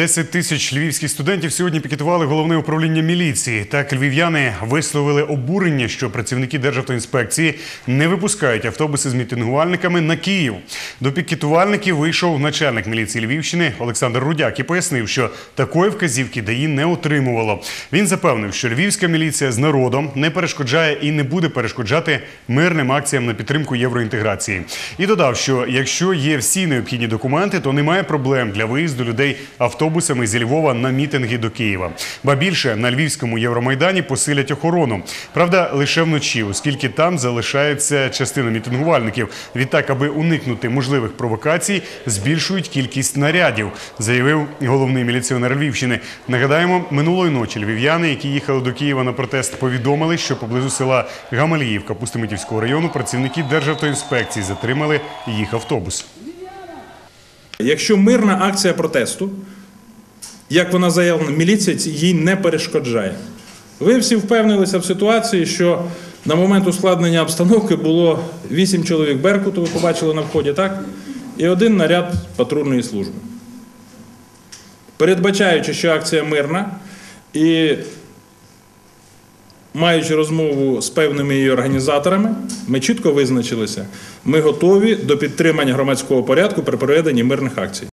10 тисяч львівських студентів сьогодні пікетували головне управління міліції. Так львів'яни висловили обурення, що працівники Державтоінспекції не випускають автобуси з мітингувальниками на Київ. До пікетувальників вийшов начальник міліції Львівщини Олександр Рудяк і пояснив, що такої вказівки ДАІ не отримувало. Він запевнив, що львівська міліція з народом не перешкоджає і не буде перешкоджати мирним акціям на підтримку євроінтеграції. І додав, що якщо є всі необхідні документи, то немає проблем для виїзду людей автобусами зі Львова на мітинги до Києва. Ба більше на львівському Євромайдані посилять охорону. Правда, лише вночі, оскільки там залишається частина мітингувальників. Відтак, аби уникнути можливих провокацій, збільшують кількість нарядів, заявив головний міліціонер Львівщини. Нагадаємо, минулої ночі львів'яни, які їхали до Києва на протест, повідомили, що поблизу села Гамаліївка Пустомитівського району працівники Державтоінспекції затримали їх автобус. Якщо мирна акція протесту, як вона заявлена, міліція їй не перешкоджає. Ви всі впевнилися в ситуації, що на момент ускладнення обстановки було 8 чоловік Беркуту, ви побачили на вході, так? І один наряд патрульної служби. Передбачаючи, що акція мирна і маючи розмову з певними її організаторами, ми чітко визначилися, ми готові до підтримання громадського порядку при проведенні мирних акцій.